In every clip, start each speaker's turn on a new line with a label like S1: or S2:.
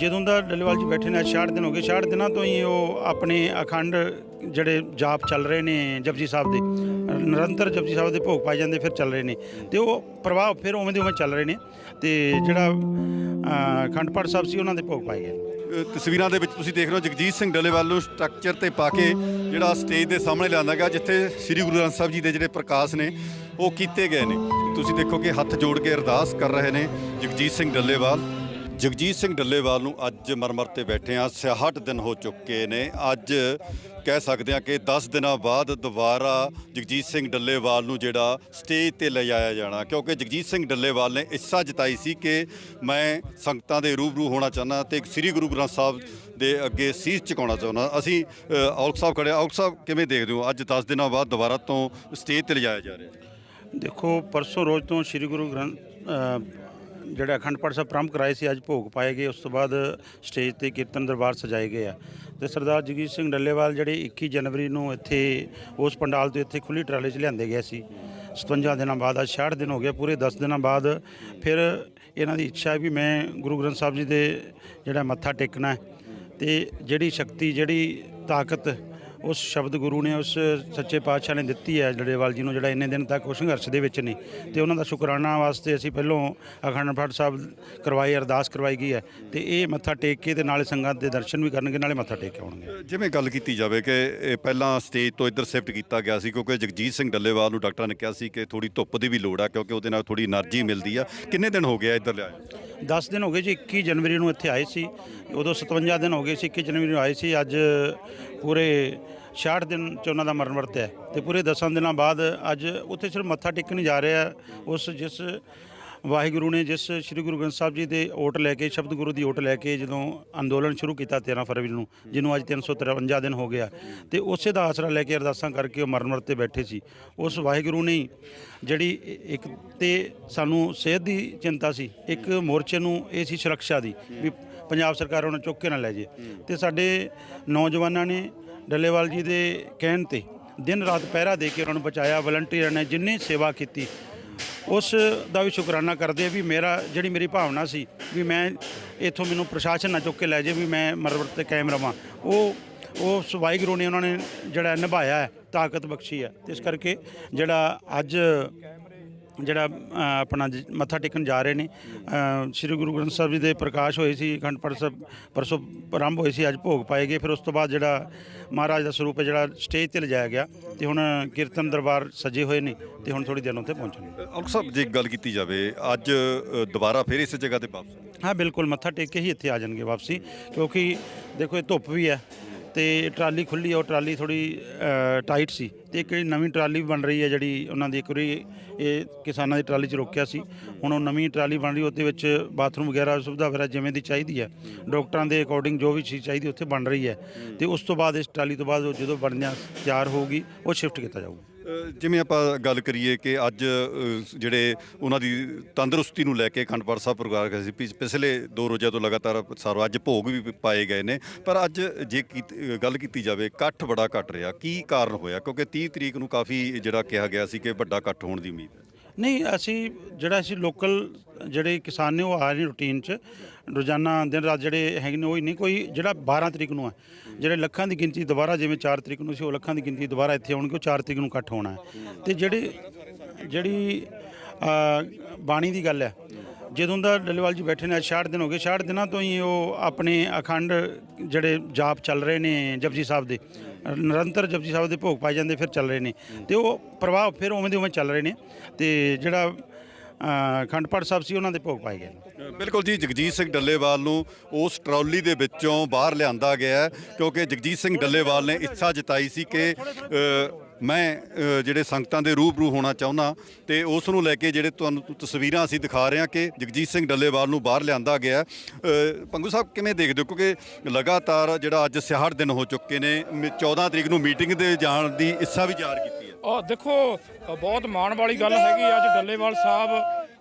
S1: ਜਦੋਂ ਦਾ ਡੱਲੇਵਾਲ ਜੀ ਬੈਠੇ ਨੇ, ਅੱਜ 66 ਦਿਨ ਹੋ ਗਏ 66 ਦਿਨਾਂ ਤੋਂ ਹੀ ਉਹ ਆਪਣੇ ਅਖੰਡ ਜਿਹੜੇ ਜਾਪ ਚੱਲ ਰਹੇ ਨੇ ਜਪਜੀ ਸਾਹਿਬ ਦੇ, ਨਿਰੰਤਰ ਜਪਜੀ ਸਾਹਿਬ ਦੇ ਭੋਗ ਪਾਏ ਜਾਂਦੇ, ਫਿਰ ਚੱਲ ਰਹੇ ਨੇ। ਤੇ ਉਹ ਪ੍ਰਭਾਵ ਫਿਰ ਉਵੇਂ ਦੇ ਉਵੇਂ ਚੱਲ ਰਹੇ ਨੇ ਤੇ ਜਿਹੜਾ ਅਖੰਡ ਪਾਠ ਸਾਹਿਬ ਸੀ, ਉਹਨਾਂ ਦੇ ਭੋਗ ਪਾਏ ਗਏ ਨੇ।
S2: ਤਸਵੀਰਾਂ ਦੇ ਵਿੱਚ ਤੁਸੀਂ ਦੇਖ ਰਹੇ ਹੋ ਜਗਜੀਤ ਸਿੰਘ ਡੱਲੇਵਾਲ ਨੂੰ ਸਟਰਕਚਰ ਤੇ ਪਾ ਕੇ ਜਿਹੜਾ ਸਟੇਜ ਦੇ ਸਾਹਮਣੇ ਲਿਆਂਦਾ ਗਿਆ, ਜਿੱਥੇ ਸ੍ਰੀ ਗੁਰੂ ਗ੍ਰੰਥ ਸਾਹਿਬ ਜੀ ਦੇ ਜਿਹੜੇ ਪ੍ਰਕਾਸ਼ ਨੇ, ਉਹ ਕੀਤੇ ਗਏ ਨੇ। ਤੁਸੀਂ ਦੇਖੋ ਕਿ ਹੱਥ ਜੋੜ ਕੇ ਅਰਦਾਸ ਕਰ ਰਹੇ ਨੇ ਜਗਜੀਤ ਸਿੰਘ ਡੱਲੇਵਾਲ। ਜਗਜੀਤ ਸਿੰਘ ਡੱਲੇਵਾਲ ਨੂੰ ਅੱਜ ਮਰਮਰ ਤੇ ਬੈਠੇ ਆ 66 ਦਿਨ ਹੋ ਚੁੱਕੇ ਨੇ। ਅੱਜ ਕਹਿ ਸਕਦੇ ਆ ਕਿ 10 ਦਿਨਾਂ ਬਾਅਦ ਦੁਬਾਰਾ ਜਗਜੀਤ ਸਿੰਘ ਡੱਲੇਵਾਲ ਨੂੰ ਜਿਹੜਾ ਸਟੇਜ ਤੇ ਲਿਜਾਇਆ ਜਾਣਾ। ਕਿਉਂਕਿ ਜਗਜੀਤ ਸਿੰਘ ਡੱਲੇਵਾਲ ਨੇ ਇੱਛਾ ਜਤਾਈ ਸੀ ਕਿ ਮੈਂ ਸੰਗਤਾਂ ਦੇ ਰੂਬਰੂ ਹੋਣਾ ਚਾਹੁੰਦਾ ਤੇ ਸ੍ਰੀ ਗੁਰੂ ਗ੍ਰੰਥ ਸਾਹਿਬ ਦੇ ਅੱਗੇ ਸੀਸ ਝੁਕਾਉਣਾ ਚਾਹੁੰਦਾ। ਅਸੀਂ ਅ, ਔਲਖ ਸਾਹਿਬ ਖੜੇ ਔਲਖ ਸਾਹਿਬ ਕਿਵੇਂ ਦੇਖਦੇ ਹੋ? ਅੱਜ 10 ਦਿਨਾਂ ਬਾਅਦ ਦੁਬਾਰਾ ਤੋਂ ਸਟੇਜ ਤੇ ਲਿਜਾਇਆ ਜਾ ਰਿਹਾ
S1: ਦੇਖੋ ਪਰਸੋਂ ਰੋਜ਼ ਤੋਂ ਸ੍ਰੀ ਗੁਰੂ ਗ੍ਰੰਥ ਜਿਹੜਾ ਅਖੰਡ ਪਾਠ ਸਾਹਿਬ ਪ੍ਰਾਰੰਭ ਕਰਾਏ ਸੀ, ਅੱਜ ਭੋਗ ਪਾਏ ਗਏ, ਉਸ ਤੋਂ ਬਾਅਦ ਸਟੇਜ ਤੇ ਕੀਰਤਨ ਦਰਬਾਰ ਸਜਾਏ ਗਏ ਆ। ਤੇ ਸਰਦਾਰ ਜਗਜੀਤ ਸਿੰਘ ਡੱਲੇਵਾਲ ਜਿਹੜੇ 21 ਜਨਵਰੀ ਨੂੰ ਇੱਥੇ ਉਸ ਪੰਡਾਲ ਤੋਂ ਇੱਥੇ ਖੁੱਲੀ ਟਰਾਲੇ 'ਚ ਲਿਆਂਦੇ ਗਏ ਸੀ। 57 ਦਿਨਾਂ ਬਾਅਦ, ਅੱਜ 66 ਦਿਨ ਹੋ ਗਏ, ਪੂਰੇ 10 ਦਿਨਾਂ ਬਾਅਦ ਫਿਰ ਇਹਨਾਂ ਦੀ ਇੱਛਾ ਵੀ ਮੈਂ ਗੁਰੂ ਗ੍ਰੰਥ ਸਾਹਿਬ ਜੀ ਦੇ ਜਿਹੜਾ ਮੱਥਾ ਟੇਕਣਾ ਹੈ ਤੇ ਜਿਹੜੀ ਸ਼ਕਤੀ, ਜਿਹੜੀ ਤਾਕਤ ਉਸ ਸ਼ਬਦ ਗੁਰੂ ਨੇ ਉਸ ਸੱਚੇ ਪਾਤਸ਼ਾਹ ਨੇ ਦਿੱਤੀ ਹੈ ਜੜੇਵਾਲ ਜੀ ਨੂੰ ਜਿਹੜਾ ਇੰਨੇ ਦਿਨ ਤੱਕ ਉਹ ਸੰਘਰਸ਼ ਦੇ ਵਿੱਚ ਨੇ ਤੇ ਉਹਨਾਂ ਦਾ ਸ਼ੁਕਰਾਨਾ ਵਾਸਤੇ ਅਸੀਂ ਪਹਿਲੋਂ ਅਖੰਡ ਪਾਠ ਸਾਹਿਬ ਕਰਵਾਈ ਅਰਦਾਸ ਕਰਵਾਈ ਗਈ ਹੈ। ਤੇ ਇਹ ਮੱਥਾ ਟੇਕ ਕੇ ਤੇ ਨਾਲੇ ਸੰਗਤ ਦੇ ਦਰਸ਼ਨ ਵੀ ਕਰਨਗੇ ਨਾਲੇ ਮੱਥਾ ਟੇਕ ਕੇ ਆਉਣਗੇ।
S2: ਜਿਵੇਂ ਗੱਲ ਕੀਤੀ ਜਾਵੇ ਕਿ ਇਹ ਪਹਿਲਾਂ ਸਟੇਜ ਤੋਂ ਇੱਧਰ ਸ਼ਿਫਟ ਕੀਤਾ ਗਿਆ ਸੀ ਕਿਉਂਕਿ ਜਗਜੀਤ ਸਿੰਘ ਡੱਲੇਵਾਲ ਨੂੰ ਡਾਕਟਰਾਂ ਨੇ ਕਿਹਾ ਸੀ ਕਿ ਥੋੜੀ ਧੁੱਪ ਦੀ ਵੀ ਲੋੜ ਆ ਕਿਉਂਕਿ ਉਹਦੇ ਨਾਲ ਥੋੜੀ એનર્ਜੀ ਮਿਲਦੀ ਆ। ਕਿੰਨੇ ਦਿਨ ਹੋ ਗਏ ਇੱਧਰ ਲਿਆ
S1: 10 ਦਿਨ ਹੋ ਗਏ ਜੀ 21 ਜਨਵਰੀ ਨੂੰ ਇੱਥੇ ਆਏ ਸੀ। ਉਦੋਂ 57 ਦਿਨ ਹੋ ਗਏ ਸੀ 21 ਜਨਵਰੀ ਨੂੰ ਆਏ ਸੀ। ਅੱਜ ਪੂਰੇ 66 ਦਿਨ ਚ ਉਹਨਾਂ ਦਾ ਮਰਨ ਵਰਤਿਆ ਹੈ ਤੇ ਪੂਰੇ 10 ਦਿਨਾਂ ਬਾਅਦ ਅੱਜ ਉੱਥੇ ਸਿਰਫ ਮੱਥਾ ਟੇਕਣ ਜਾ ਰਿਹਾ ਉਸ ਜਿਸ ਵਾਹਿਗੁਰੂ ਨੇ ਜਿਸ ਸ੍ਰੀ ਗੁਰੂ ਗ੍ਰੰਥ ਸਾਹਿਬ ਜੀ ਦੇ ਓਟ ਲੈ ਕੇ, ਸ਼ਬਦ ਗੁਰੂ ਦੀ ਓਟ ਲੈ ਕੇ ਜਦੋਂ ਅੰਦੋਲਨ ਸ਼ੁਰੂ ਕੀਤਾ 13 ਫਰਵਰੀ ਨੂੰ, ਜਿਹਨੂੰ ਅੱਜ 353 ਦਿਨ ਹੋ ਗਿਆ, ਤੇ ਉਸੇ ਦਾ ਆਸਰਾ ਲੈ ਕੇ ਅਰਦਾਸਾਂ ਕਰਕੇ ਉਹ ਮਰਨ ਵਰਤ ਬੈਠੇ ਸੀ। ਉਸ ਵਾਹਿਗੁਰੂ ਨੇ ਜਿਹੜੀ ਇੱਕ ਤੇ ਸਾਨੂੰ ਸਿਹਤ ਦੀ ਚਿੰਤਾ ਸੀ, ਇੱਕ ਮੋਰਚੇ ਨੂੰ ਇਹ ਸੀ ਸੁਰੱਖਿਆ ਦੀ, ਵੀ ਪੰਜਾਬ ਸਰਕਾਰ ਉਹਨਾਂ ਚੁੱਕ ਕੇ ਨਾ ਲੈ ਜੇ। ਤੇ ਸਾਡੇ ਨੌਜਵਾਨਾਂ ਨੇ ਡੱਲੇਵਾਲ ਜੀ ਦੇ ਕਹਿਣ ਤੇ ਦਿਨ ਰਾਤ ਪਹਿਰਾ ਦੇ ਕੇ ਉਹਨਾਂ ਨੂੰ ਬਚਾਇਆ ਵਲੰਟੀਅਰਾਂ ਨੇ ਜਿੰਨੀ ਸੇਵਾ ਕੀਤੀ, ਉਸ ਦਾ ਵੀ ਸ਼ੁਕਰਾਨਾ ਕਰਦੇ ਆ ਵੀ ਮੇਰਾ, ਜਿਹੜੀ ਮੇਰੀ ਭਾਵਨਾ ਸੀ ਵੀ ਮੈਂ ਇੱਥੋਂ ਮੈਨੂੰ ਪ੍ਰਸ਼ਾਸਨ ਨਾ ਚੁੱਕ ਕੇ ਲੈ ਜੇ ਵੀ ਮੈਂ ਮਰਵਰ ਤੇ ਕਾਇਮ ਰਵਾਂ। ਉਹ ਉਹ ਵਾਹਿਗੁਰੂ ਨੇ ਉਹਨਾਂ ਨੇ ਜਿਹੜਾ ਨਿਭਾਇਆ ਹੈ, ਤਾਕਤ ਬਖਸ਼ੀ ਹੈ। ਇਸ ਕਰਕੇ ਜਿਹੜਾ ਅੱਜ ਜਿਹੜਾ ਆਪਣਾ ਮੱਥਾ ਟੇਕਣ ਜਾ ਰਹੇ ਨੇ। ਸ੍ਰੀ ਗੁਰੂ ਗ੍ਰੰਥ ਸਾਹਿਬ ਜੀ ਦੇ ਪ੍ਰਕਾਸ਼ ਹੋਏ ਸੀ ਅਖੰਡ ਪਾਠ ਸਾਹਿਬ ਪਰਸੋਂ ਆਰੰਭ ਹੋਏ ਸੀ ਅੱਜ ਭੋਗ ਪਾਏ ਗਏ। ਫਿਰ ਉਸ ਤੋਂ ਬਾਅਦ ਜਿਹੜਾ ਮਹਾਰਾਜ ਦਾ ਸਰੂਪ ਹੈ ਜਿਹੜਾ ਸਟੇਜ ਤੇ ਲਿਜਾਇਆ ਗਿਆ ਤੇ ਹੁਣ ਕੀਰਤਨ ਦਰਬਾਰ ਸਜੇ ਹੋਏ ਨੇ ਤੇ ਹੁਣ ਥੋੜੀ ਦੇਰ ਨੂੰ ਉੱਥੇ ਪਹੁੰਚਣਗੇ
S2: ਔਲਖ ਸਾਹਿਬ ਜੇ ਗੱਲ ਕੀਤੀ ਜਾਵੇ ਅੱਜ ਦੁਬਾਰਾ ਫਿਰ ਇਸੇ ਜਗ੍ਹਾ ਤੇ ਵਾਪਸ?
S1: ਹਾਂ ਬਿਲਕੁਲ ਮੱਥਾ ਟੇਕ ਕੇ ਹੀ ਇੱਥੇ ਆ ਜਾਣਗੇ ਵਾਪਸੀ ਕਿਉਂਕਿ ਦੇਖੋ ਇਹ ਧੁੱਪ ਵੀ ਹੈ। ਤੇ ਟਰਾਲੀ ਖੁੱਲੀ ਹੈ ਉਹ ਟਰਾਲੀ ਥੋੜੀ ਟਾਈਟ ਸੀ ਤੇ ਇੱਕ ਨਵੀਂ ਟਰਾਲੀ ਵੀ ਬਣ ਰਹੀ ਹੈ ਜਿਹੜੀ ਉਹਨਾਂ ਦੀ ਇੱਕ ਵਾਰੀ ਇਹ ਕਿਸਾਨਾਂ ਦੀ ਟਰਾਲੀ 'ਚ ਰੋਕਿਆ ਸੀ, ਹੁਣ ਉਹ ਨਵੀਂ ਟਰਾਲੀ ਬਣ ਰਹੀ ਉਹਦੇ ਵਿੱਚ ਬਾਥਰੂਮ ਵਗੈਰਾ ਸੁਵਿਧਾ ਵਗੈਰਾ ਜਿਵੇਂ ਦੀ ਚਾਹੀਦੀ ਹੈ ਡਾਕਟਰਾਂ ਦੇ ਅਕੋਰਡਿੰਗ ਜੋ ਵੀ ਚੀਜ਼ ਚਾਹੀਦੀ ਉੱਥੇ ਬਣ ਰਹੀ ਹੈ ਤੇ ਉਸ ਤੋਂ ਬਾਅਦ ਇਸ ਟਰਾਲੀ ਤੋਂ ਬਾਅਦ ਉਹ ਜਦੋਂ ਬਣਦਿਆਂ ਤਿਆਰ ਹੋਊਗੀ, ਉਹ ਸ਼ਿਫਟ ਕੀਤਾ ਜਾਊਗਾ।
S2: ਜਿਵੇਂ ਆਪਾਂ ਗੱਲ ਕਰੀਏ ਕਿ ਅੱਜ ਜਿਹੜੇ ਉਹਨਾਂ ਦੀ ਤੰਦਰੁਸਤੀ ਨੂੰ ਲੈ ਕੇ ਅਖੰਡ ਪਾਠ ਸਾਹਿਬ ਪ੍ਰਕਾਰ ਕਰਿਆ ਸੀ, ਪਿਛ- ਪਿਛਲੇ ਦੋ ਰੋਜ਼ਾਂ ਤੋਂ ਲਗਾਤਾਰ ਸਾਰ ਅੱਜ ਭੋਗ ਵੀ ਪਾਏ ਗਏ ਨੇ। ਪਰ ਅੱਜ ਜੇ ਕੀਤ- ਗੱਲ ਕੀਤੀ ਜਾਵੇ, ਇਕੱਠ ਬੜਾ ਘਟ ਰਿਹਾ। ਕੀ ਕਾਰਨ ਹੋਇਆ? ਕਿਉਂਕਿ 30 ਤਰੀਕ ਨੂੰ ਕਾਫੀ ਜਿਹੜਾ ਕਿਹਾ ਗਿਆ ਸੀ ਕਿ ਵੱਡਾ ਇਕੱਠ ਹੋਣ ਦੀ ਉਮੀਦ ਹੈ।
S1: ਨਹੀਂ, ਅਸੀਂ ਜਿਹੜਾ ਅਸੀਂ ਲੋਕਲ ਜਿਹੜੇ ਕਿਸਾਨ ਨੇ ਉਹ ਆ ਰਹੇ ਰੂਟੀਨ 'ਚ। ਰੋਜ਼ਾਨਾ ਦਿਨ ਰਾਤ ਜਿਹੜੇ ਹੈਗੇ ਨੇ, ਉਹ ਹੀ ਨਹੀਂ ਕੋਈ ਜਿਹੜਾ 12 ਤਰੀਕ ਨੂੰ ਹੈ ਜਿਹੜੇ ਲੱਖਾਂ ਦੀ ਗਿਣਤੀ ਦੁਬਾਰਾ ਜਿਵੇਂ 4 ਤਰੀਕ ਨੂੰ ਸੀ, ਉਹ ਲੱਖਾਂ ਦੀ ਗਿਣਤੀ ਦੁਬਾਰਾ ਇੱਥੇ ਆਉਣਗੇ, ਉਹ 4 ਤਰੀਕ ਨੂੰ ਇਕੱਠ ਹੋਣਾ ਹੈ। ਤੇ ਜਿਹੜੇ, ਜਿਹੜੀ ਬਾਣੀ ਦੀ ਗੱਲ ਹੈ, ਜਦੋਂ ਦਾ ਡੱਲੇਵਾਲ ਜੀ ਬੈਠੇ ਨੇ, ਅੱਜ 66 ਦਿਨ ਹੋ ਗਏ 66 ਦਿਨਾਂ ਤੋਂ ਹੀ ਉਹ ਆਪਣੇ ਅਖੰਡ ਜਿਹੜੇ ਜਾਪ ਚੱਲ ਰਹੇ ਨੇ ਜਪਜੀ ਸਾਹਿਬ ਦੇ। ਨਿਰੰਤਰ ਜਪਜੀ ਸਾਹਿਬ ਦੇ ਭੋਗ ਪਾਏ ਜਾਂਦੇ ਫਿਰ ਚੱਲ ਰਹੇ ਨੇ। ਤੇ ਉਹ ਪ੍ਰਭਾਵ ਫਿਰ ਉਵੇਂ ਦੇ ਉਵੇਂ ਚੱਲ ਰਹੇ ਨੇ ਤੇ ਜਿਹੜਾ ਅ, ਅਖੰਡ ਪਾਠ ਸਾਹਿਬ ਸੀ ਉਹਨਾਂ ਦੇ ਭੋਗ ਪਾਏ ਗਏ
S2: ਬਿਲਕੁਲ ਜੀ ਜਗਜੀਤ ਸਿੰਘ ਡੱਲੇਵਾਲ ਨੂੰ ਉਸ ਟਰਾਲੀ ਦੇ ਵਿੱਚੋਂ ਬਾਹਰ ਲਿਆਂਦਾ ਗਿਆ ਕਿਉਂਕਿ ਜਗਜੀਤ ਸਿੰਘ ਡੱਲੇਵਾਲ ਨੇ ਇੱਛਾ ਜਤਾਈ ਸੀ ਕਿ ਮੈਂ ਜਿਹੜੇ ਸੰਗਤਾਂ ਦੇ ਰੂਬਰੂ ਹੋਣਾ ਚਾਹੁੰਦਾ ਤੇ ਉਸ ਨੂੰ ਲੈ ਕੇ ਜਿਹੜੇ ਤੁਹਾਨੂੰ ਤਸਵੀਰਾਂ ਅਸੀਂ ਦਿਖਾ ਰਹੇ ਹਾਂ ਕਿ ਜਗਜੀਤ ਸਿੰਘ ਡੱਲੇਵਾਲ ਨੂੰ ਬਾਹਰ ਲਿਆਂਦਾ ਗਿਆ। ਪੰਗੂ ਸਾਹਿਬ, ਕਿਵੇਂ ਦੇਖਦੇ ਹੋ? ਕਿਉਂਕਿ ਲਗਾਤਾਰ ਜਿਹੜਾ ਅੱਜ 66 ਦਿਨ ਹੋ ਚੁੱਕੇ ਨੇ, ਮ- 14 ਤਰੀਕ ਨੂੰ ਮੀਟਿੰਗ ਦੇ ਜਾਣ ਦੀ ਇੱਛਾ ਵੀ ਜ਼ਾਹਰ ਕੀਤੀ ਹੈ।
S3: ਆ ਦੇਖੋ, ਬਹੁਤ ਮਾਣ ਵਾਲੀ ਗੱਲ ਹੈਗੀ ਅੱਜ ਡੱਲੇਵਾਲ ਸਾਹਿਬ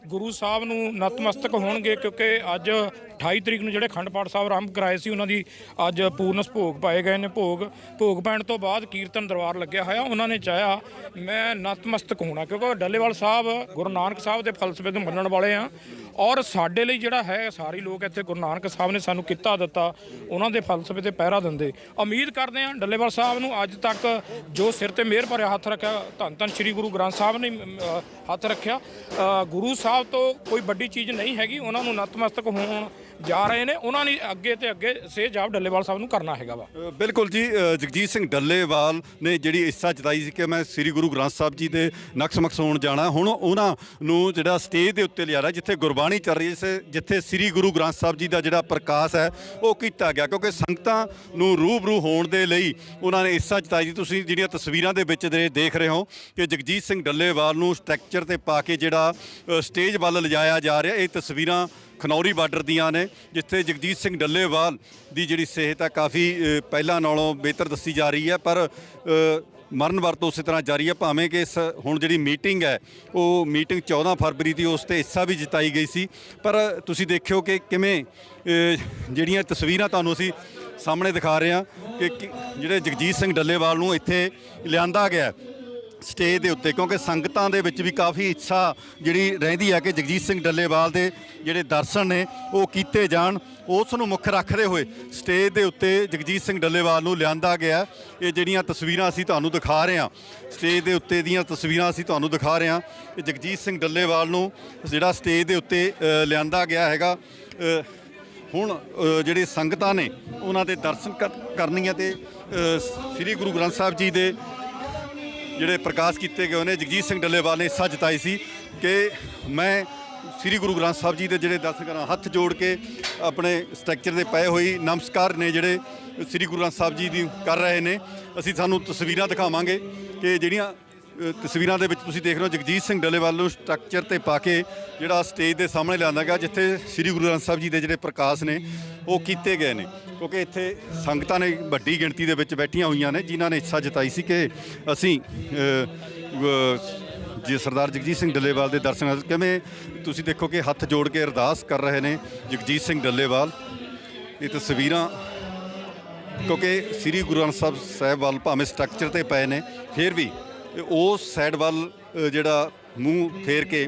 S3: ਗੁਰੂ ਸਾਹਿਬ ਨੂੰ ਨਤਮਸਤਕ ਹੋਣਗੇ, ਕਿਉਂਕਿ ਅੱਜ 28 ਤਰੀਕ ਨੂੰ ਜਿਹੜੇ ਖੰਡ ਪਾਠ ਸਾਹਿਬ ਆਰੰਭ ਕਰਾਏ ਸੀ, ਉਹਨਾਂ ਦੀ ਅੱਜ ਪੂਰਨ ਭੋਗ ਪਾਏ ਗਏ ਨੇ। ਭੋਗ ਭੋਗ ਪੈਣ ਤੋਂ ਬਾਅਦ ਕੀਰਤਨ ਦਰਬਾਰ ਲੱਗਿਆ ਹੋਇਆ, ਉਹਨਾਂ ਨੇ ਚਾਹਿਆ ਮੈਂ ਨਤਮਸਤਕ ਹੋਣਾ, ਕਿਉਂਕਿ ਡੱਲੇਵਾਲ ਸਾਹਿਬ, ਗੁਰੂ ਨਾਨਕ ਸਾਹਿਬ ਦੇ ਫਲਸਫੇ ਨੂੰ ਮੰਨਣ ਵਾਲੇ ਆ। ਔਰ ਸਾਡੇ ਲਈ ਜਿਹੜਾ ਹੈ, ਸਾਰੇ ਲੋਕ ਇੱਥੇ ਗੁਰੂ ਨਾਨਕ ਸਾਹਿਬ ਨੇ ਸਾਨੂੰ ਕਿੱਤਾ ਦਿੱਤਾ, ਉਹਨਾਂ ਦੇ ਫਲਸਫੇ ਤੇ ਪਹਿਰਾ ਦਿੰਦੇ। ਉਮੀਦ ਕਰਦੇ ਹਾਂ ਡੱਲੇਵਾਲ ਸਾਹਿਬ ਨੂੰ ਅੱਜ ਤੱਕ ਜੋ ਸਿਰ ਤੇ ਮਿਹਰ ਭਰਿਆ ਹੱਥ ਰੱਖਿਆ, ਧੰਨ ਧੰਨ ਸ੍ਰੀ ਗੁਰੂ ਗ੍ਰੰਥ ਸਾਹਿਬ ਨੇ ਹੱਥ ਰੱਖਿਆ। ਗੁਰੂ ਸਾਹਿਬ ਤੋਂ ਕੋਈ ਵੱਡੀ ਚੀਜ਼ ਨਹੀਂ ਹੈਗੀ, ਉਹਨਾਂ ਨੂੰ ਨਤਮਸਤਕ ਹੋਣ ਜਾ ਰਹੇ ਨੇ ਉਹਨਾਂ ਨੇ ਅੱਗੇ ਤੇ ਅੱਗੇ ਸੇ ਜਾਬ ਡੱਲੇਵਾਲ ਸਾਹਿਬ ਨੂੰ ਕਰਨਾ ਹੈਗਾ ਵਾ।
S2: ਅ, ਬਿਲਕੁਲ ਜੀ ਅ, ਜਗਜੀਤ ਸਿੰਘ ਡੱਲੇਵਾਲ ਨੇ ਜਿਹੜੀ ਇੱਛਾ ਜਤਾਈ ਸੀ ਕਿ ਮੈਂ ਸ੍ਰੀ ਗੁਰੂ ਗ੍ਰੰਥ ਸਾਹਿਬ ਜੀ ਦੇ ਨਕਸਮਕ ਹੋਣ ਜਾਣਾ ਹੁਣ ਉਹਨਾਂ ਨੂੰ ਜਿਹੜਾ ਸਟੇਜ ਦੇ ਉੱਤੇ ਲਿਆ ਰਿਹਾ ਜਿੱਥੇ ਗੁਰਬਾਣੀ ਚੱਲ ਰਹੀ ਸੀ ਜਿੱਥੇ ਸ੍ਰੀ ਗੁਰੂ ਗ੍ਰੰਥ ਸਾਹਿਬ ਜੀ ਦਾ ਜਿਹੜਾ ਪ੍ਰਕਾਸ਼ ਹੈ ਉਹ ਕੀਤਾ ਗਿਆ ਕਿਉਂਕਿ ਸੰਗਤਾਂ ਨੂੰ ਰੂਬਰੂ ਹੋਣ ਦੇ ਲਈ ਉਹਨਾਂ ਨੇ ਇੱਛਾ ਜਤਾਈ ਸੀ। ਤੁਸੀਂ ਜਿਹੜੀਆਂ ਤਸਵੀਰਾਂ ਦੇ ਵਿੱਚ ਦੇ ਦੇਖ ਰਹੇ ਹੋ ਕਿ ਜਗਜੀਤ ਸਿੰਘ ਡੱਲੇਵਾਲ ਨੂੰ ਸਟ੍ਰਕਚਰ ਤੇ ਪਾ ਕੇ ਜਿਹੜਾ ਅ, ਸਟੇਜ ਵੱਲ ਲਿਜਾਇਆ ਜਾ ਰਿਹਾ ਇਹ ਤਸਵੀਰਾਂ ਖਨੌਰੀ ਬਾਰਡਰ ਦੀਆਂ ਨੇ, ਜਿੱਥੇ ਜਗਜੀਤ ਸਿੰਘ ਡੱਲੇਵਾਲ ਦੀ ਜਿਹੜੀ ਸਿਹਤ ਹੈ ਕਾਫੀ ਪਹਿਲਾਂ ਨਾਲੋਂ ਬਿਹਤਰ ਦੱਸੀ ਜਾ ਰਹੀ ਹੈ, ਪਰ ਮਰਨ ਵਰਤ ਉਸੇ ਤਰ੍ਹਾਂ ਜਾਰੀ ਹੈ। ਭਾਵੇਂ ਕਿ ਇਸ ਹੁਣ ਜਿਹੜੀ ਮੀਟਿੰਗ ਹੈ, ਉਹ ਮੀਟਿੰਗ 14 ਫਰਵਰੀ ਦੀ ਉਸ ਤੇ ਹਿੱਸਾ ਵੀ ਜਿਤਾਈ ਗਈ ਸੀ। ਪਰ ਤੁਸੀਂ ਦੇਖਿਓ ਕਿ ਕਿਵੇਂ ਜਿਹੜੀਆਂ ਤਸਵੀਰਾਂ ਤੁਹਾਨੂੰ ਅਸੀਂ ਸਾਹਮਣੇ ਦਿਖਾ ਰਹੇ ਹਾਂ ਕਿ ਜਿਹੜੇ ਜਗਜੀਤ ਸਿੰਘ ਡੱਲੇਵਾਲ ਨੂੰ ਇੱਥੇ ਲਿਆਂਦਾ ਗਿਆ ਸਟੇਜ ਦੇ ਉੱਤੇ, ਕਿਉਂਕਿ ਸੰਗਤਾਂ ਦੇ ਵਿੱਚ ਵੀ ਕਾਫੀ ਇੱਛਾ ਜਿਹੜੀ ਰਹਿੰਦੀ ਹੈ ਕਿ ਜਗਜੀਤ ਸਿੰਘ ਡੱਲੇਵਾਲ ਦੇ ਜਿਹੜੇ ਦਰਸ਼ਨ ਨੇ, ਉਹ ਕੀਤੇ ਜਾਣ। ਉਸ ਨੂੰ ਮੁੱਖ ਰੱਖਦੇ ਹੋਏ ਸਟੇਜ ਦੇ ਉੱਤੇ ਜਗਜੀਤ ਸਿੰਘ ਡੱਲੇਵਾਲ ਨੂੰ ਲਿਆਂਦਾ ਗਿਆ। ਇਹ ਜਿਹੜੀਆਂ ਤਸਵੀਰਾਂ ਅਸੀਂ ਤੁਹਾਨੂੰ ਦਿਖਾ ਰਹੇ ਹਾਂ, ਸਟੇਜ ਦੇ ਉੱਤੇ ਦੀਆਂ ਤਸਵੀਰਾਂ ਅਸੀਂ ਤੁਹਾਨੂੰ ਦਿਖਾ ਰਹੇ ਹਾਂ। ਇਹ ਜਗਜੀਤ ਸਿੰਘ ਡੱਲੇਵਾਲ ਨੂੰ ਜਿਹੜਾ ਸਟੇਜ ਦੇ ਉੱਤੇ ਲਿਆਂਦਾ ਗਿਆ ਹੈਗਾ। ਹੁਣ ਜਿਹੜੇ ਸੰਗਤਾਂ ਨੇ, ਉਹਨਾਂ ਦੇ ਦਰਸ਼ਨ ਕਰ- ਕਰਨੀਆਂ ਤੇ ਸ੍ਰੀ ਗੁਰੂ ਗ੍ਰੰਥ ਸਾਹਿਬ ਜੀ ਦੇ ਜਿਹੜੇ ਪ੍ਰਕਾਸ਼ ਕੀਤੇ ਗਏ ਨੇ, ਜਗਜੀਤ ਸਿੰਘ ਡੱਲੇਵਾਲ ਨੇ ਸੱਚ ਜਤਾਈ ਸੀ ਕਿ ਮੈਂ ਸ੍ਰੀ ਗੁਰੂ ਗ੍ਰੰਥ ਸਾਹਿਬ ਜੀ ਦੇ ਜਿਹੜੇ ਦਰਸ਼ਨ ਹੱਥ ਜੋੜ ਕੇ ਆਪਣੇ ਸਟਰਕਚਰ ਦੇ ਪਏ ਹੋਈ ਨਮਸਕਾਰ ਨੇ ਜਿਹੜੇ ਸ੍ਰੀ ਗੁਰੂ ਗ੍ਰੰਥ ਸਾਹਿਬ ਜੀ ਦੀ ਕਰ ਰਹੇ ਨੇ, ਅਸੀਂ ਸਾਨੂੰ ਤਸਵੀਰਾਂ ਦਿਖਾਵਾਂਗੇ ਕਿ ਜਿਹੜੀਆਂ ਤਸਵੀਰਾਂ ਦੇ ਵਿੱਚ ਤੁਸੀਂ ਦੇਖ ਰਹੇ ਹੋ ਜਗਜੀਤ ਸਿੰਘ ਡੱਲੇਵਾਲ ਨੂੰ ਸਟਰਕਚਰ ਤੇ ਪਾ ਕੇ ਜਿਹੜਾ ਸਟੇਜ ਦੇ ਸਾਹਮਣੇ ਲਿਆਂਦਾ ਗਿਆ ਜਿੱਥੇ ਸ੍ਰੀ ਗੁਰੂ ਗ੍ਰੰਥ ਸਾਹਿਬ ਜੀ ਦੇ ਜਿਹੜੇ ਪ੍ਰਕਾਸ਼ ਨੇ ਉਹ ਕੀਤੇ ਗਏ ਨੇ। ਕਿਉਂਕਿ ਇੱਥੇ ਸੰਗਤਾਂ ਨੇ ਵੱਡੀ ਗਿਣਤੀ ਦੇ ਵਿੱਚ ਬੈਠੀਆਂ ਹੋਈਆਂ ਨੇ ਜਿਨ੍ਹਾਂ ਨੇ ਇੱਛਾ ਜਤਾਈ ਸੀ ਕਿ ਅਸੀਂ ਅ, ਜੀ ਸਰਦਾਰ ਜਗਜੀਤ ਸਿੰਘ ਡੱਲੇਵਾਲ ਦੇ ਦਰਸ਼ਨ ਕਿਵੇਂ ਤੁਸੀਂ ਦੇਖੋ ਕਿ ਹੱਥ ਜੋੜ ਕੇ ਅਰਦਾਸ ਕਰ ਰਹੇ ਨੇ ਜਗਜੀਤ ਸਿੰਘ ਡੱਲੇਵਾਲ। ਇਹ ਤਸਵੀਰਾਂ ਕਿਉਂਕਿ ਸ੍ਰੀ ਗੁਰੂ ਗ੍ਰੰਥ ਸਾਹਿਬ ਸਾਹਿਬ ਵੱਲ ਭਾਵੇਂ ਸਟਰਕਚਰ ਤੇ ਪਏ ਨੇ ਫਿਰ ਵੀ ਉਸ ਸਾਈਡ ਵੱਲ ਜਿਹੜਾ ਮੂੰਹ ਫੇਰ ਕੇ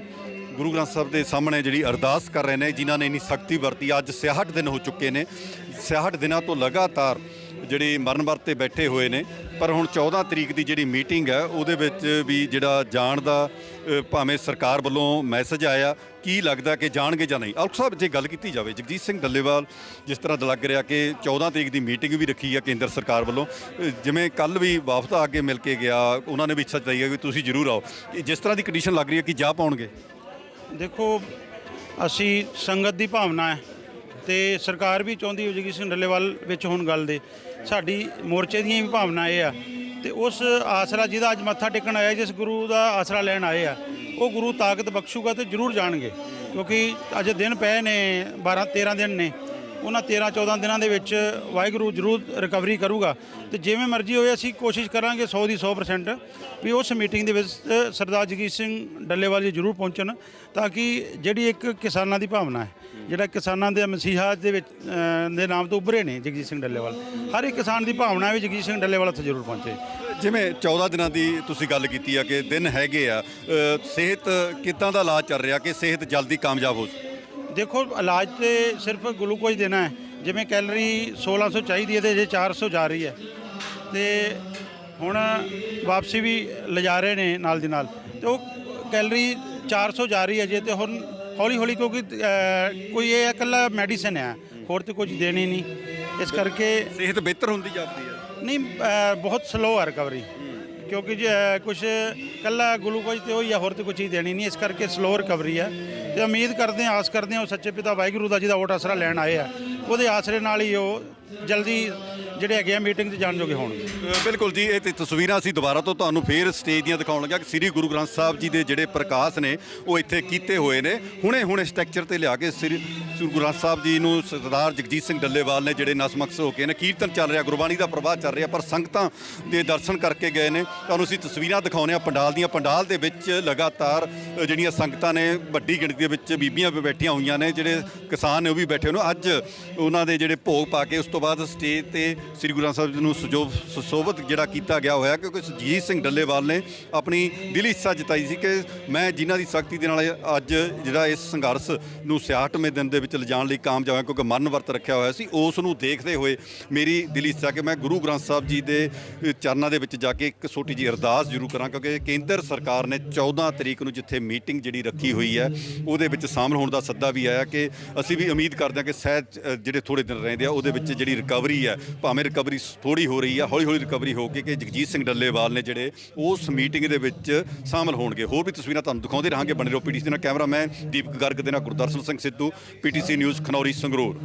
S2: ਗੁਰੂ ਗ੍ਰੰਥ ਸਾਹਿਬ ਦੇ ਸਾਹਮਣੇ ਜਿਹੜੀ ਅਰਦਾਸ ਕਰ ਰਹੇ ਨੇ, ਜਿਨ੍ਹਾਂ ਨੇ ਇੰਨੀ ਸ਼ਕਤੀ ਵਰਤੀ, ਅੱਜ 66 ਦਿਨ ਹੋ ਚੁੱਕੇ ਨੇ। 66 ਦਿਨਾਂ ਤੋਂ ਲਗਾਤਾਰ ਜਿਹੜੇ ਮਰਨ ਵਰਤੇ ਬੈਠੇ ਹੋਏ ਨੇ। ਪਰ ਹੁਣ 14 ਤਰੀਕ ਦੀ ਜਿਹੜੀ ਮੀਟਿੰਗ ਹੈ, ਉਹਦੇ ਵਿੱਚ ਵੀ ਜਿਹੜਾ ਜਾਣ ਦਾ ਭਾਵੇਂ ਸਰਕਾਰ ਵੱਲੋਂ ਮੈਸੇਜ ਆਇਆ, ਕੀ ਲੱਗਦਾ ਕਿ ਜਾਣਗੇ ਜਾਂ ਨਹੀਂ? ਆਲਖ ਸਾਹਿਬ, ਜੇ ਗੱਲ ਕੀਤੀ ਜਾਵੇ, ਜਗਜੀਤ ਸਿੰਘ ਡੱਲੇਵਾਲ ਜਿਸ ਤਰ੍ਹਾਂ ਲੱਗ ਰਿਹਾ ਕਿ 14 ਤਰੀਕ ਦੀ ਮੀਟਿੰਗ ਵੀ ਰੱਖੀ ਆ ਕੇਂਦਰ ਸਰਕਾਰ ਵੱਲੋਂ ਜਿਵੇਂ ਕੱਲ ਵੀ ਵਫਦ ਆ ਕੇ ਮਿਲ ਕੇ ਗਿਆ, ਉਹਨਾਂ ਨੇ ਵੀ ਇੱਛਾ ਜਤਾਈ ਹੈ ਕਿ ਤੁਸੀਂ ਜ਼ਰੂਰ ਆਓ। ਜਿਸ ਤਰ੍ਹਾਂ ਦੀ ਕੰਡੀਸ਼ਨ ਲੱਗ ਰਹੀ ਹੈ, ਕਿ ਜਾ ਪਾਉਣਗੇ?
S1: ਦੇਖੋ, ਅਸੀਂ ਸੰਗਤ ਦੀ ਭਾਵਨਾ ਹੈ ਤੇ ਸਰਕਾਰ ਵੀ ਚਾਹੁੰਦੀ ਹੈ ਜਗਜੀਤ ਸਿੰਘ ਡੱਲੇਵਾਲ ਵਿੱਚ ਹੁਣ ਗੱਲ ਦੇ। ਸਾਡੀ ਮੋਰਚੇ ਦੀਆਂ ਵੀ ਭਾਵਨਾ ਇਹ ਆ। ਤੇ ਉਸ ਆਸਰਾ ਜਿਹਦਾ ਅੱਜ ਮੱਥਾ ਟੇਕਣ ਆਇਆ, ਜਿਸ ਗੁਰੂ ਦਾ ਆਸਰਾ ਲੈਣ ਆਏ ਆ, ਉਹ ਗੁਰੂ ਤਾਕਤ ਬਖਸ਼ੂਗਾ ਤੇ ਜ਼ਰੂਰ ਜਾਣਗੇ। ਕਿਉਂਕਿ ਅੱਜ ਦਿਨ ਪਏ ਨੇ 12 13 ਦਿਨ ਨੇ। ਉਹਨਾਂ 13 14 ਦਿਨਾਂ ਦੇ ਵਿੱਚ ਵਾਹਿਗੁਰੂ ਜ਼ਰੂਰ ਰਿਕਵਰੀ ਕਰੂਗਾ। ਤੇ ਜਿਵੇਂ ਮਰਜ਼ੀ ਹੋਏ, ਅਸੀਂ ਕੋਸ਼ਿਸ਼ ਕਰਾਂਗੇ 100 ਦੀ 100% ਵੀ ਉਸ ਮੀਟਿੰਗ ਦੇ ਵਿੱਚ ਸਰਦਾਰ ਜਗਜੀਤ ਸਿੰਘ ਡੱਲੇਵਾਲ ਜੀ ਜ਼ਰੂਰ ਪਹੁੰਚਣ, ਤਾਂ ਕਿ ਜਿਹੜੀ ਇੱਕ ਕਿਸਾਨਾਂ ਦੀ ਭਾਵਨਾ ਹੈ ਜਿਹੜਾ ਕਿਸਾਨਾਂ ਦੇ ਮਸੀਹਾ ਦੇ ਵਿੱਚ ਦੇ ਨਾਮ ਤੋਂ ਉੱਭਰੇ ਨੇ ਜਗਜੀਤ ਸਿੰਘ ਡੱਲੇਵਾਲ। ਹਰ ਇੱਕ ਕਿਸਾਨ ਦੀ ਭਾਵਨਾ ਵੀ ਜਗਜੀਤ ਸਿੰਘ ਡੱਲੇਵਾਲ ਉੱਥੇ ਜ਼ਰੂਰ ਪਹੁੰਚੇ।
S2: ਜਿਵੇਂ 14 ਦਿਨਾਂ ਦੀ ਤੁਸੀਂ ਗੱਲ ਕੀਤੀ ਆ ਕਿ ਦਿਨ ਹੈਗੇ ਆ ਸਿਹਤ ਕਿੱਦਾਂ ਦਾ ਇਲਾਜ ਚੱਲ ਰਿਹਾ ਕਿ ਸਿਹਤ ਜਲਦੀ ਕਾਮਯਾਬ ਹੋ
S1: ਦੇਖੋ ਇਲਾਜ ਤੇ ਸਿਰਫ ਗਲੂਕੋਜ਼ ਦੇਣਾ ਹੈ। ਜਿਵੇਂ ਕੈਲਰੀ 1600 ਚਾਹੀਦੀ ਹੈ ਤੇ ਜੇ 400 ਜਾ ਰਹੀ ਹੈ। ਤੇ ਹੁਣ ਵਾਪਸੀ ਵੀ ਲਿਜਾ ਰਹੇ ਨੇ ਨਾਲ ਦੀ ਨਾਲ। ਤੇ ਉਹ ਕੈਲਰੀ 400 ਜਾ ਰਹੀ ਹੈ ਜੇ ਤੇ ਹੁਣ ਹੌਲੀ ਹੌਲੀ ਕਿਉਂਕਿ ਅਹ, ਕੋਈ ਇਹ ਇਕੱਲਾ ਮੈਡੀਸਨ ਹੈ ਹੋਰ ਤੇ ਕੁਝ ਦੇਣੀ ਨਹੀਂ। ਇਸ ਕਰਕੇ
S2: ਸਿਹਤ ਬਿਹਤਰ ਹੁੰਦੀ ਜਾਂਦੀ ਹੈ।
S1: ਨਹੀਂ ਅਹ, ਬਹੁਤ ਸਲੋ ਹੈ ਰਿਕਵਰੀ ਕਿਉਂਕਿ ਜੇ ਕੁਝ ਕੱਲਾ ਗਲੂਕੋਜ਼ ਤੇ ਹੋਈ ਆ ਹੋਰ ਤੇ ਕੋਈ ਚੀਜ਼ ਦੇਣੀ ਨਹੀਂ। ਇਸ ਕਰਕੇ ਸਲੋ ਰਿਕਵਰੀ ਹੈ ਤੇ ਉਮੀਦ ਕਰਦੇ ਹਾਂ ਆਸ ਕਰਦੇ ਹਾਂ ਉਹ ਸੱਚੇ ਪਿਤਾ ਵਾਹਿਗੁਰੂ ਦਾ ਜਿਹਦਾ ਓਟ ਆਸਰਾ ਲੈਣ ਆਏ ਆ ਉਹਦੇ ਆਸਰੇ ਨਾਲ ਹੀ ਉਹ ਜਲਦੀ ਜਿਹੜੇ ਹੈਗੇ ਆ ਮੀਟਿੰਗ 'ਚ ਜਾਣ ਜੋਗੇ ਹੋਣਗੇ।
S2: ਬਿਲਕੁਲ ਜੀ, ਇਹ ਤੇ ਤਸਵੀਰਾਂ ਅਸੀਂ ਦੁਬਾਰਾ ਤੋਂ ਤੁਹਾਨੂੰ ਫੇਰ ਸਟੇਜ ਦੀਆਂ ਦਿਖਾਉਣ ਲੱਗਾ ਕਿ ਸ੍ਰੀ ਗੁਰੂ ਗ੍ਰੰਥ ਸਾਹਿਬ ਜੀ ਦੇ ਜਿਹੜੇ ਪ੍ਰਕਾਸ਼ ਨੇ, ਉਹ ਇੱਥੇ ਕੀਤੇ ਹੋਏ ਨੇ। ਹੁਣੇ ਹੁਣੇ ਸਟਰਕਚਰ ਤੇ ਲਿਆ ਕੇ ਸ੍ਰੀ ਸ੍ਰੀ ਗੁਰੂ ਗ੍ਰੰਥ ਸਾਹਿਬ ਜੀ ਨੂੰ ਸਰਦਾਰ ਜਗਜੀਤ ਸਿੰਘ ਡੱਲੇਵਾਲ ਨੇ ਜਿਹੜੇ ਨਸਮਕਸ ਹੋ ਕੇ ਨੇ, ਕੀਰਤਨ ਚੱਲ ਰਿਹਾ, ਗੁਰਬਾਣੀ ਦਾ ਪ੍ਰਵਾਹ ਚੱਲ ਰਿਹਾ, ਪਰ ਸੰਗਤਾਂ ਦੇ ਦਰਸ਼ਨ ਕਰਕੇ ਗਏ ਨੇ। ਤੁਹਾਨੂੰ ਅਸੀਂ ਤਸਵੀਰਾਂ ਦਿਖਾਉਂਦੇ ਆ ਪੰਡਾਲ ਦੀਆਂ। ਪੰਡਾਲ ਦੇ ਵਿੱਚ ਲਗਾਤਾਰ ਜਿਹੜੀਆਂ ਸੰਗਤਾਂ ਨੇ, ਵੱਡੀ ਗਿਣਤੀ ਦੇ ਵਿੱਚ ਬੀਬੀਆਂ ਵੀ ਬੈਠੀਆਂ ਹੋਈਆਂ ਨੇ, ਜਿਹੜੇ ਕਿਸਾਨ ਨੇ ਉਹ ਵੀ ਬੈਠੇ ਨੇ। ਅੱਜ ਉਹਨਾਂ ਦੇ ਜਿਹੜੇ ਭੋਗ ਪਾ ਕੇ ਉਸ ਤੋਂ ਬਾਅਦ ਸਟੇਜ ਤੇ ਸ੍ਰੀ ਗੁਰੂ ਗ੍ਰੰਥ ਸਾਹਿਬ ਜੀ ਨੂੰ ਸੁਜੋਭ ਸੁਸ਼ੋਭਿਤ ਜਿਹੜਾ ਕੀਤਾ ਗਿਆ ਹੋਇਆ, ਕਿਉਂਕਿ ਸੁਰਜੀਤ ਸਿੰਘ ਡੱਲੇਵਾਲ ਨੇ ਆਪਣੀ ਦਿਲੀ ਇੱਛਾ ਜਤਾਈ ਸੀ ਕਿ ਮੈਂ ਜਿਨ੍ਹਾਂ ਦੀ ਸ਼ਕਤੀ ਦੇ ਨਾਲ ਅੱਜ ਜਿਹੜਾ ਇਸ ਸੰਘਰਸ਼ ਨੂੰ 66ਵੇਂ ਦਿਨ ਦੇ ਵਿੱਚ ਲਿਜਾਣ ਲਈ ਕਾਮਯਾਬ ਹੋਇਆ ਕਿਉਂਕਿ ਮਨ ਵਰਤ ਰੱਖਿਆ ਹੋਇਆ ਸੀ, ਉਸ ਨੂੰ ਦੇਖਦੇ ਹੋਏ ਮੇਰੀ ਦਿਲੀ ਇੱਛਾ ਕਿ ਮੈਂ ਗੁਰੂ ਗ੍ਰੰਥ ਸਾਹਿਬ ਜੀ ਦੇ ਚਰਨਾਂ ਦੇ ਵਿੱਚ ਜਾ ਕੇ ਇੱਕ ਛੋਟੀ ਜਿਹੀ ਅਰਦਾਸ ਜ਼ਰੂਰ ਕਰਾਂ, ਕਿਉਂਕਿ ਕੇਂਦਰ ਸਰਕਾਰ ਨੇ 14 ਤਰੀਕ ਨੂੰ ਜਿੱਥੇ ਮੀਟਿੰਗ ਜਿਹੜੀ ਰੱਖੀ ਹੋਈ ਹੈ, ਉਹਦੇ ਵਿੱਚ ਸ਼ਾਮਲ ਹੋਣ ਦਾ ਸੱਦਾ ਵੀ ਆਇਆ ਕਿ ਅਸੀਂ ਵੀ ਉਮੀਦ ਕਰਦੇ ਹਾਂ ਕਿ ਸ਼ਾਇਦ ਜਿਹੜੇ ਥੋੜੇ ਦਿਨ ਰਹਿੰਦੇ ਆ, ਉਹਦੇ ਵਿੱਚ ਜਿਹੜੀ ਰਿਕਵਰੀ ਹੈ, ਭਾਵੇਂ ਭਾਵੇਂ ਰਿਕਵਰੀ ਥੋੜੀ ਹੋ ਰਹੀ ਆ ਹੌਲੀ ਹੌਲੀ ਰਿਕਵਰੀ ਹੋ ਕੇ ਕਿ ਜਗਜੀਤ ਸਿੰਘ ਡੱਲੇਵਾਲ ਨੇ ਜਿਹੜੇ ਉਸ ਮੀਟਿੰਗ ਦੇ ਵਿੱਚ ਸ਼ਾਮਲ ਹੋਣਗੇ। ਹੋਰ ਵੀ ਤਸਵੀਰਾਂ ਤੁਹਾਨੂੰ ਦਿਖਾਉਂਦੇ ਰਹਾਂਗੇ। ਬਣੇ ਰਹੋ ਪੀਟੀਸੀ ਨਾਲ। ਕੈਮਰਾਮੈਨ ਦੀਪਕ ਗਰਗ ਦੇ ਨਾਲ ਗੁਰਦਰਸ਼ਨ ਸਿੰਘ ਸਿੱਧੂ, ਪੀਟੀਸੀ ਨਿਊਜ਼ ਖਨੌਰੀ ਸੰਗਰੂਰ।